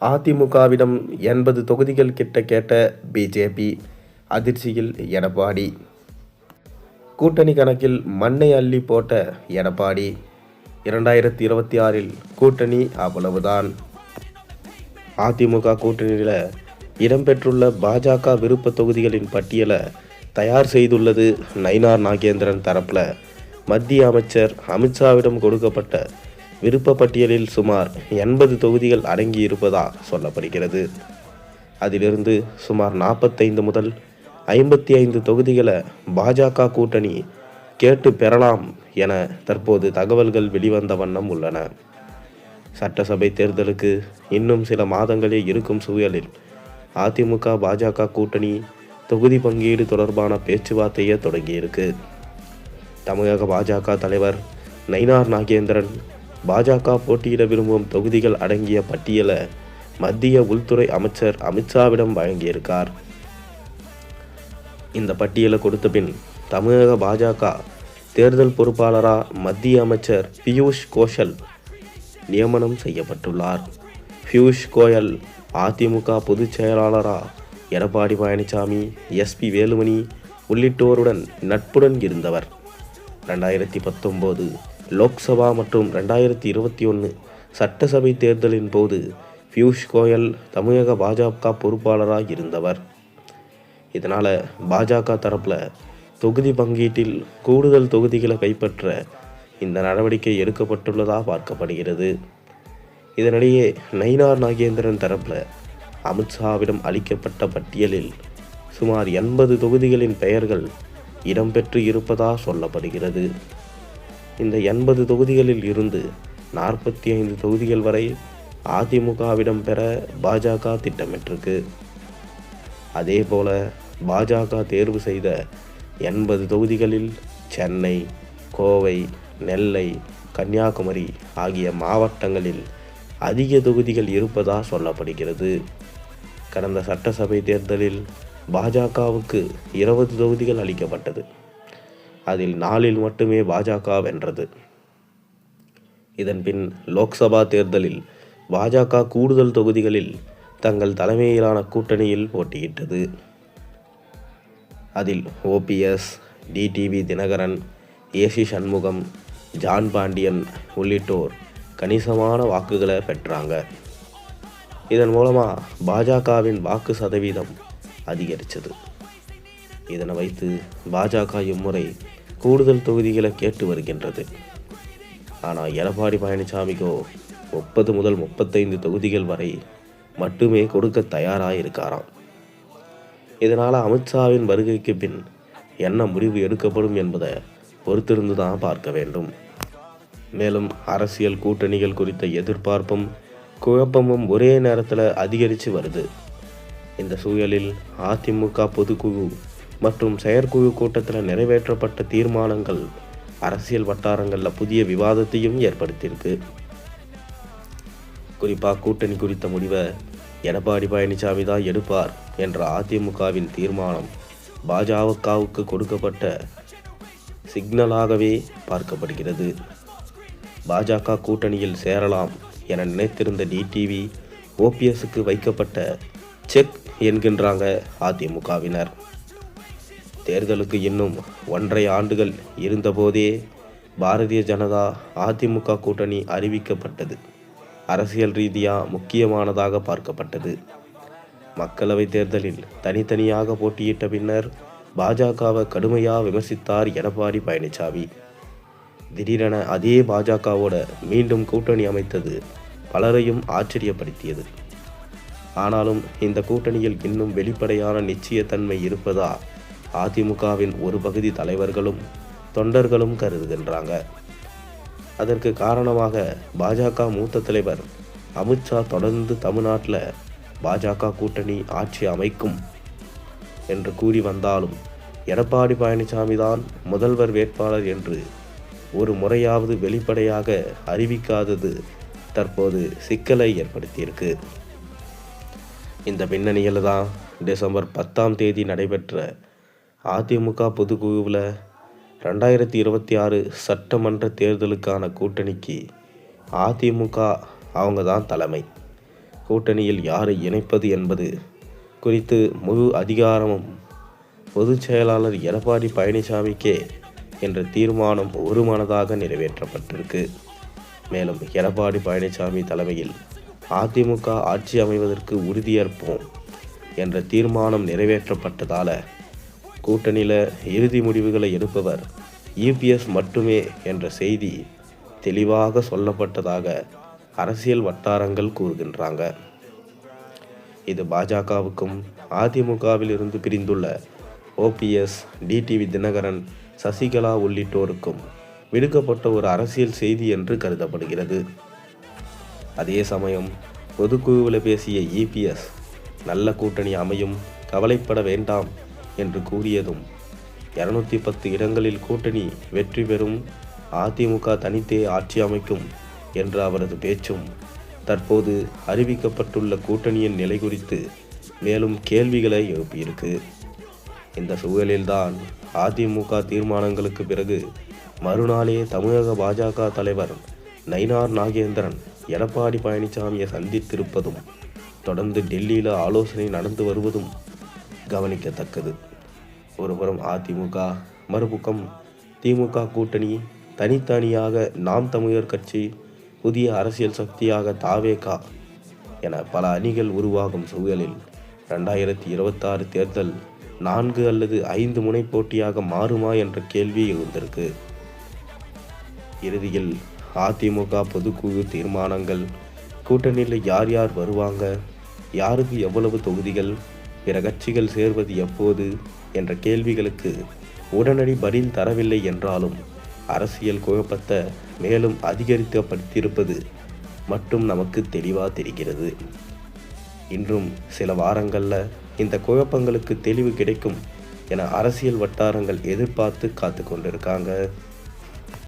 அதிமுகவிடம் எண்பது தொகுதிகள் கிட்ட கேட்ட பிஜேபி அதிர்ச்சியில் எடப்பாடி. கூட்டணி கணக்கில் மண்ணை அள்ளி போட்ட எடப்பாடி. இரண்டாயிரத்தி இருபத்தி ஆறில் கூட்டணி அவ்வளவுதான். அதிமுக கூட்டணியில் இடம்பெற்றுள்ள பாஜக விருப்ப தொகுதிகளின் பட்டியலை தயார் செய்துள்ளது நயினார் நாகேந்திரன் தரப்பில். மத்திய அமைச்சர் அமித்ஷாவிடம் கொடுக்கப்பட்ட விருப்பப்பட்டியலில் சுமார் எண்பது தொகுதிகள் அடங்கி இருப்பதா சொல்லப்படுகிறது. அதிலிருந்து சுமார் நாற்பத்தைந்து முதல் ஐம்பத்தி ஐந்து தொகுதிகளை பாஜக கூட்டணி கேட்டு பெறலாம் என தற்போது தகவல்கள் வெளிவந்த வண்ணம் உள்ளன. சட்டசபை தேர்தலுக்கு இன்னும் சில மாதங்களே இருக்கும் சூழலில் அதிமுக பாஜக கூட்டணி தொகுதி பங்கீடு தொடர்பான பேச்சுவார்த்தையை தொடங்கியிருக்கு. தமிழக பாஜக தலைவர் நயினார் நாகேந்திரன் பாஜக போட்டியிட விரும்பும் தொகுதிகள் அடங்கிய பட்டியலை மத்திய உள்துறை அமைச்சர் அமித்ஷாவிடம் வழங்கியிருக்கார். இந்த பட்டியலை கொடுத்த பின் தமிழக பாஜக தேர்தல் பொறுப்பாளராக மத்திய அமைச்சர் பியூஷ் கோஷல் நியமனம் செய்யப்பட்டுள்ளார். பியூஷ் கோயல் அதிமுக பொதுச் செயலாளராக எடப்பாடி பழனிசாமி எஸ்பி வேலுமணி உள்ளிட்டோருடன் நட்புடன் இருந்தவர். ரெண்டாயிரத்தி பத்தொம்போது லோக்சபா மற்றும் ரெண்டாயிரத்தி இருபத்தி ஒன்று சட்டசபை தேர்தலின் போது பியூஷ் கோயல் தமிழக பாஜக பொறுப்பாளராக இருந்தவர். இதனால் பாஜக தரப்பில் தொகுதி பங்கீட்டில் கூடுதல் தொகுதிகளை கைப்பற்ற இந்த நடவடிக்கை எடுக்கப்பட்டுள்ளதாக பார்க்கப்படுகிறது. இதனிடையே நயினார் நாகேந்திரன் தரப்பில் அமித்ஷாவிடம் அளிக்கப்பட்ட பட்டியலில் சுமார் எண்பது தொகுதிகளின் பெயர்கள் இடம்பெற்று இருப்பதாக சொல்லப்படுகிறது. இந்த எண்பது தொகுதிகளில் இருந்து நாற்பத்தி ஐந்து தொகுதிகள் வரை அதிமுகவிடம் பெற பாஜக திட்டமிட்டிருக்கு. அதே போல பாஜக தேர்வு செய்த எண்பது தொகுதிகளில் சென்னை கோவை நெல்லை கன்னியாகுமரி ஆகிய மாவட்டங்களில் அதிக தொகுதிகள் இருப்பதாக சொல்லப்படுகிறது. கடந்த சட்டசபை தேர்தலில் பாஜகவுக்கு இருபது தொகுதிகள் அளிக்கப்பட்டது. அதில் நாளில் மட்டுமே பாஜக வென்றது. இதன்பின் லோக்சபா தேர்தலில் பாஜக கூடுதல் தொகுதிகளில் தங்கள் தலைமையிலான கூட்டணியில் போட்டியிட்டது. அதில் OPS TTV Dhinakaran AC Shanmugam John Pandian உள்ளிட்டோர் கணிசமான வாக்குகளை பெற்றாங்க. இதன் மூலமாக பாஜகவின் வாக்கு சதவீதம் அதிகரித்தது இதனை வைத்து பாஜக இம்முறை கூடுதல் தொகுதிகளை கேட்டு வருகின்றது. ஆனால் எடப்பாடி பழனிசாமிக்கோ முப்பது முதல் முப்பத்தைந்து தொகுதிகள் வரை மட்டுமே கொடுக்க தயாராக இருக்காராம் இதனால் அமித்ஷாவின் வருகைக்கு பின் என்ன முடிவு எடுக்கப்படும் என்பதை பொறுத்திருந்து தான் பார்க்க வேண்டும். மேலும் அரசியல் கூட்டணிகள் குறித்த எதிர்பார்ப்பும் குழப்பமும் ஒரே நேரத்தில் அதிகரித்து வருது. இந்த சூழலில் அதிமுக பொதுக்குழு மற்றும் செயற்குழு கூட்டத்தில் நிறைவேற்றப்பட்ட தீர்மானங்கள் அரசியல் வட்டாரங்களில் புதிய விவாதத்தையும் ஏற்படுத்தியிருக்கு. குறிப்பாக கூட்டணி குறித்த முடிவை எடப்பாடி பழனிசாமி தான் எடுப்பார் என்ற அதிமுகவின் தீர்மானம் பாஜகவுக்கு கொடுக்கப்பட்ட சிக்னலாகவே பார்க்கப்படுகிறது. பாஜக கூட்டணியில் சேரலாம் என நினைத்திருந்த டிடிவி ஓபிஎஸ்க்கு வைக்கப்பட்ட செக் என்கின்றாங்க அதிமுகவினர். தேர்தலுக்கு இன்னும் ஒன்றரை ஆண்டுகள் இருந்தபோதே பாரதிய ஜனதா அதிமுக கூட்டணி அறிவிக்கப்பட்டது. அரசியல் ரீதியாக முக்கியமானதாக பார்க்கப்பட்டது. மக்களவை தேர்தலில் தனித்தனியாக போட்டியிட்ட பின்னர் பாஜகவை கடுமையாக விமர்சித்தார் எடப்பாடி பழனிசாமி. திடீரென அதே பாஜகவோட மீண்டும் கூட்டணி அமைத்தது பலரையும் ஆச்சரியப்படுத்தியது. ஆனாலும் இந்த கூட்டணியில் இன்னும் வெளிப்படையான நிச்சயத்தன்மை இருப்பதா அதிமுகவின் ஒரு பகுதி தலைவர்களும் தொண்டர்களும் கருதுகின்றாங்க. அதற்கு காரணமாக பாஜக மூத்த தலைவர் அமித்ஷா தொடர்ந்து தமிழ்நாட்டில் பாஜக கூட்டணி ஆட்சி அமைக்கும் என்று கூறி வந்தாலும் எடப்பாடி பழனிசாமி தான் முதல்வர் வேட்பாளர் என்று ஒரு முறையாவது வெளிப்படையாக அறிவிக்காதது தற்போது சிக்கலை ஏற்படுத்தியிருக்கு. இந்த பின்னணியில் தான் டிசம்பர் பத்தாம் தேதி நடைபெற்ற அதிமுக பொதுக்குழுவில் ரெண்டாயிரத்தி இருபத்தி ஆறு சட்டமன்ற தேர்தலுக்கான கூட்டணிக்கு அதிமுக அவங்க தான் தலைமை. கூட்டணியில் யாரை இணைப்பது என்பது குறித்து முழு அதிகாரமும் பொதுச் செயலாளர் எடப்பாடி பழனிசாமிக்கே என்ற தீர்மானம் ஒருமனதாக நிறைவேற்றப்பட்டிருக்கு. மேலும் எடப்பாடி பழனிசாமி தலைமையில் அதிமுக ஆட்சி அமைவதற்கு உறுதியேற்போம் என்ற தீர்மானம் நிறைவேற்றப்பட்டதால கூட்டணியில் இறுதி முடிவுகளை எடுப்பவர் யூபிஎஸ் மட்டுமே என்ற செய்தி தெளிவாக சொல்லப்பட்டதாக அரசியல் வட்டாரங்கள் கூறுகின்றாங்க. இது பாஜகவுக்கும் அதிமுகவில் இருந்து பிரிந்துள்ள ஓபிஎஸ் டிடிவி தினகரன் சசிகலா உள்ளிட்டோருக்கும் விடுக்கப்பட்ட ஒரு அரசியல் செய்தி என்று கருதப்படுகிறது. அதே சமயம் பொதுக்குழுவில் பேசிய இபிஎஸ் நல்ல கூட்டணி அமையும் கவலைப்பட வேண்டாம் என்று கூறியதும் இருநூத்தி பத்து இடங்களில் கூட்டணி வெற்றி பெறும் அதிமுக தனித்தே ஆட்சி அமைக்கும் என்ற அவரது பேச்சும் தற்போது அறிவிக்கப்பட்டுள்ள கூட்டணியின் நிலை குறித்து மேலும் கேள்விகளை எழுப்பியிருக்கு. இந்த சூழலில்தான் அதிமுக தீர்மானங்களுக்கு பிறகு மறுநாளே தமிழக பாஜக தலைவர் நயினார் நாகேந்திரன் எடப்பாடி பழனிசாமியை சந்தித்திருப்பதும் தொடர்ந்து டெல்லியில் ஆலோசனை நடந்து வருவதும் கவனிக்கத்தக்கது. ஒருபுறம் அதிமுக. மறுபுறம் திமுக கூட்டணி தனித்தனியாக நாம் தமிழர் கட்சி புதிய அரசியல் சக்தியாக தாவேகா என பல அணிகள் உருவாகும் சூழலில் ரெண்டாயிரத்தி இருபத்தாறு தேர்தல் நான்கு அல்லது ஐந்து முனை போட்டியாக மாறுமா என்ற கேள்வி எழுந்திருக்கு. இறுதியில் அதிமுக பொதுக்குழு தீர்மானங்கள் கூட்டணியில் யார் யார் வருவாங்க யாருக்கு எவ்வளவு தொகுதிகள் பிற கட்சிகள் சேர்வது எப்போது என்ற கேள்விகளுக்கு உடனடி பதில் தரவில்லை என்றாலும் அரசியல் குழப்பத்தை மேலும் அதிகரிக்கப்படுத்தியிருப்பது மட்டும் நமக்கு தெளிவாக தெரிகிறது. இன்றும் சில வாரங்களில் இந்த குழப்பங்களுக்கு தெளிவு கிடைக்கும் என அரசியல் வட்டாரங்கள் எதிர்பார்த்து காத்து கொண்டிருக்காங்க.